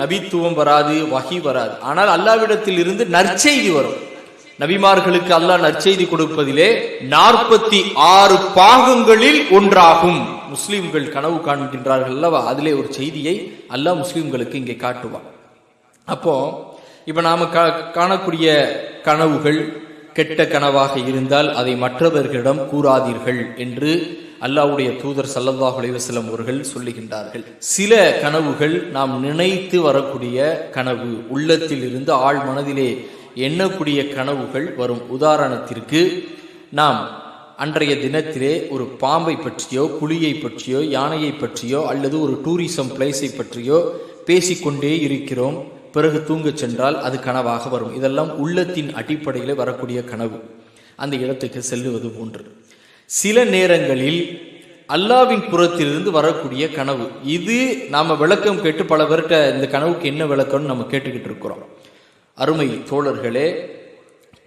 நபித்துவம் வராது வகி வராது. ஆனால் அல்லாவிடத்தில் இருந்து நற்செய்தி வரும். நபிமார்களுக்கு அல்லாஹ் நற்செய்தி கொடுப்பதிலே நாற்பத்தி ஆறு பாகங்களில் ஒன்றாகும். முஸ்லிம்கள் கனவு காண்கின்றார்கள் அல்லவா? அதிலே ஒரு செய்தியை அல்லாஹ் முஸ்லிம்களுக்கு இங்கே காட்டுவான். அப்போ இப்ப நாம கா- காணக்கூடிய கனவுகள் கெட்ட கனவாக இருந்தால் அதை மற்றவர்களிடம் கூறாதீர்கள் என்று அல்லாவுடைய தூதர் சல்லல்லாஹ் அலைவசலம் அவர்கள் சொல்லுகின்றார்கள். சில கனவுகள் நாம் நினைத்து வரக்கூடிய கனவு உள்ளத்தில் இருந்து ஆழ் மனதிலே எண்ணக்கூடிய கனவுகள் வரும். உதாரணத்திற்கு நாம் அன்றைய தினத்திலே ஒரு பாம்பை பற்றியோ புலியை பற்றியோ யானையை பற்றியோ அல்லது ஒரு டூரிசம் பிளேஸை பற்றியோ பேசிக்கொண்டே இருக்கிறோம். பிறகு தூங்கச் சென்றால் அது கனவாக வரும். இதெல்லாம் உள்ளத்தின் அடிப்படையில் வரக்கூடிய கனவு. அந்த இடத்துக்கு செல்லுவது போன்று. சில நேரங்களில் அல்லாவின் புறத்திலிருந்து வரக்கூடிய கனவு. இது நாம் விளக்கம் கேட்டு பல பேர்கிட்ட இந்த கனவுக்கு என்ன விளக்கம்னு நம்ம கேட்டுக்கிட்டு இருக்கிறோம். அருமை தோழர்களே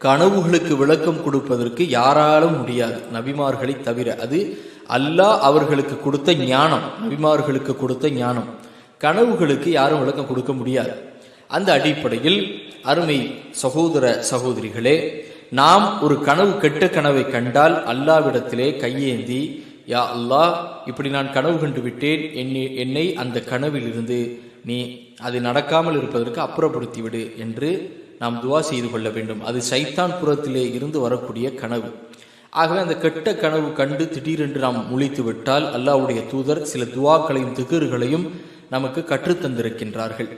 கனவுகளுக்கு விளக்கம் கொடுப்பதற்கு யாராலும் முடியாது. நபிமார்களை தவிர அது அல்லாஹ் அவர்களுக்கு கொடுத்த ஞானம். நபிமார்களுக்கு கொடுத்த ஞானம். கனவுகளுக்கு யாரும் விளக்கம் கொடுக்க முடியாது. அந்த அடிப்படையில் அருமை சகோதர சகோதரிகளே நாம் ஒரு கனவு கெட்ட கனவை கண்டால் அல்லாவிடத்திலே கையேந்தி யா அல்லாஹ் இப்படி நான் கனவு கண்டு விட்டேன். என்னை என்னை அந்த கனவிலிருந்து நீ அது நடக்காமல் இருப்பதற்கு அப்புறப்படுத்தி விடு என்று நாம் துவா செய்து கொள்ள வேண்டும். அது சைத்தான் புறத்திலே இருந்து வரக்கூடிய கனவு. ஆகவே அந்த கெட்ட கனவு கண்டு திடீரென்று நாம் முழித்து விட்டால் அல்லாவுடைய தூதர் சில துவாக்களையும் திகர்களையும் நமக்கு கற்றுத்தந்திருக்கின்றார்கள்.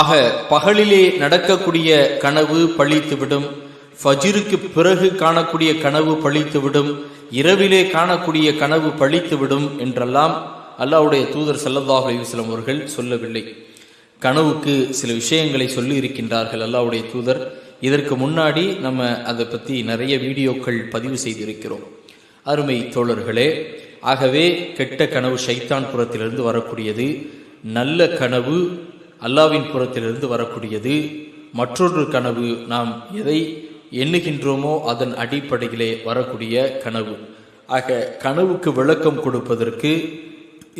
ஆக பகலிலே நடக்கக்கூடிய கனவு பழித்துவிடும். ஃபஜிருக்கு பிறகு காணக்கூடிய கனவு பழித்துவிடும் இரவிலே காணக்கூடிய கனவு பழித்துவிடும் என்றெல்லாம் அல்லாவுடைய தூதர் ஸல்லல்லாஹு அலைஹி அவர்கள் சொல்லவில்லை. கனவுக்கு சில விஷயங்களை சொல்லி இருக்கின்றார்கள் அல்லாவுடைய தூதர். இதற்கு முன்னாடி நம்ம அதை பற்றி நிறைய வீடியோக்கள் பதிவு செய்திருக்கிறோம். அருமை தோழர்களே ஆகவே கெட்ட கனவு ஷைத்தான் புறத்திலிருந்து வரக்கூடியது நல்ல கனவு அல்லாவின் புறத்திலிருந்து வரக்கூடியது. மற்றொரு கனவு நாம் எதை எண்ணுகின்றோமோ அதன் அடிப்படையிலே வரக்கூடிய கனவு. ஆக கனவுக்கு விளக்கம் கொடுப்பதற்கு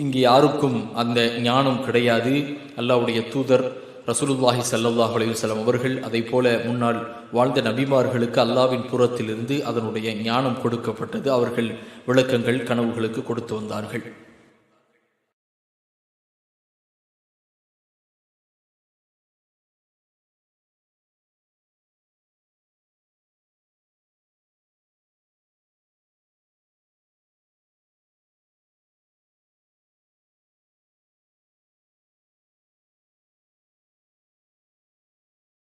இங்கே யாருக்கும் அந்த ஞானம் கிடையாது. அல்லாவுடைய தூதர் ரசூலுல்லாஹி சல்லாஹ் அலையுசல்லாம் அவர்கள் அதை போல முன்னால் வாழ்ந்த நபிமார்களுக்கு அல்லாவின் புறத்திலிருந்து அதனுடைய ஞானம் கொடுக்கப்பட்டது. அவர்கள் விளக்கங்கள் கனவுகளுக்கு கொடுத்து வந்தார்கள்.